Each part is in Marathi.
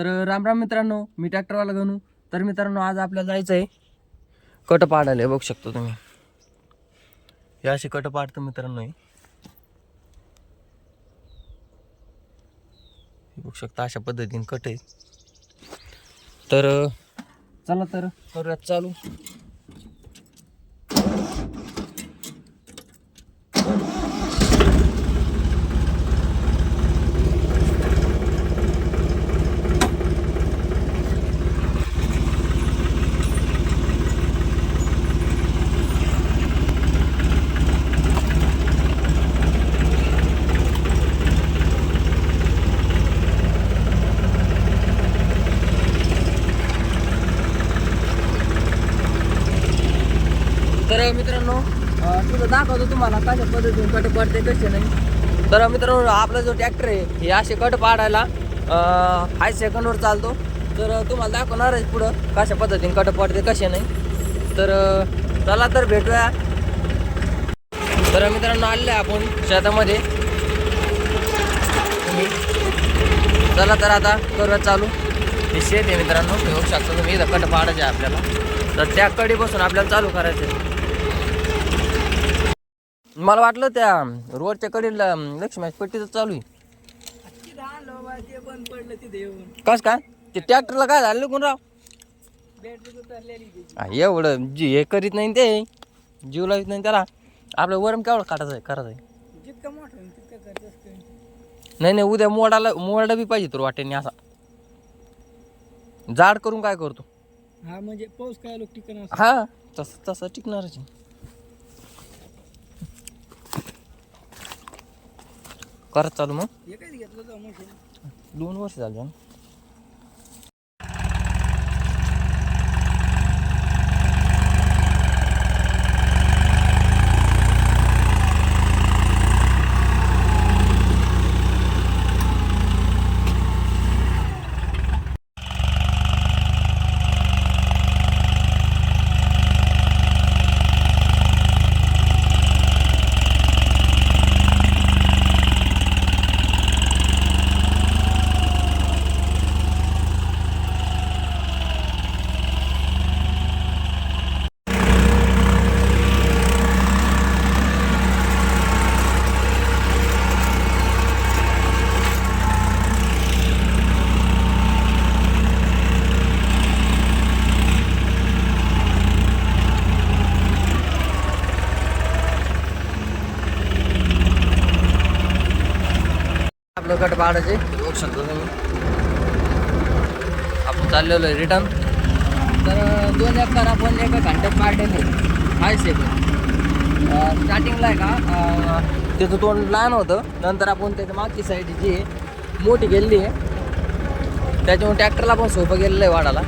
तर राम राम मित्रांनो मी ट्रॅक्टरवाला गणू. तर मित्रांनो आज आपल्याला जायचं आहे कट पाडायला बघू शकतो तुम्ही. हे असे कट पाडतं मित्रांनो बघू शकता अशा पद्धतीने कट आहे तर चला तर करूयात चालू. तर मित्रांनो तुझं दाखवतो तुम्हाला कशा पद्धतीने कट पडते कसे नाही. तर मित्रांनो आपला जो ट्रॅक्टर आहे हे असे कट पाडायला हाय सेकंडवर चालतो. तर तुम्हाला दाखवणार आहे पुढं कशा पद्धतीने कट पडते कसे नाही. तर चला तर भेटूया. तर मित्रांनो आले आपण शेतामध्ये. चला तर आता करूया चालू. हे शेत आहे मित्रांनो हे बघू शकता तुम्ही इथं कट पाडायचे आहे आपल्याला. तर त्या कडीपासून आपल्याला चालू करायचं आहे. मला वाटलं त्या रोडच्या कडीला लक्ष्मी पट्टीचं चालू आहे. ते बंद पडलं तिथे येऊन. कस काय? ते ट्रॅक्टरला काय झालं कोण राव? बॅटरी उतरलेली त्याची. एवढं जी हे करीत नाही ते जीव लावित नाही त्याला. आपलं वरम केवढं काढायचं आहे करायचं आहे? जितकं मोठं होईल तितकं खर्चच कमी. नाही नाही उद्या मोडाला मोडा बी पाहिजे तर वाटेने असा. जाड करून काय करतो? हा म्हणजे पाऊस काय लोक ठिकाण हा तसं तसं टिकणारच आहे. करत चालू मग? दोन वर्ष झाले आपलं गट बघू शकतो तुम्ही आपण चाललेलो आहे रिटर्न तर दोन एकर आपण एका घंट्यात पाडलेले हाय सेकंड स्टार्टिंगला आहे का? त्याचं तोंड लहान होतं. नंतर आपण त्याच्या मागची साईड जी आहे मोठी गेलेली आहे. त्याच्यामुळे ट्रॅक्टरला पण सोपं गेलेलं आहे वाढायला.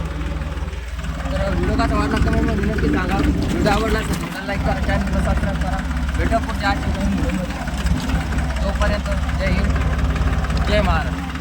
तर व्हिडिओ कसा वाटला कमेंटमध्ये नक्की सांगा. व्हिडिओ आवडला असेल लाईक करा चॅनलला सबस्क्राईब करा. भेटू पुढच्या व्हिडिओमध्ये तोपर्यंत जय हिंद. जय महाराष्ट्र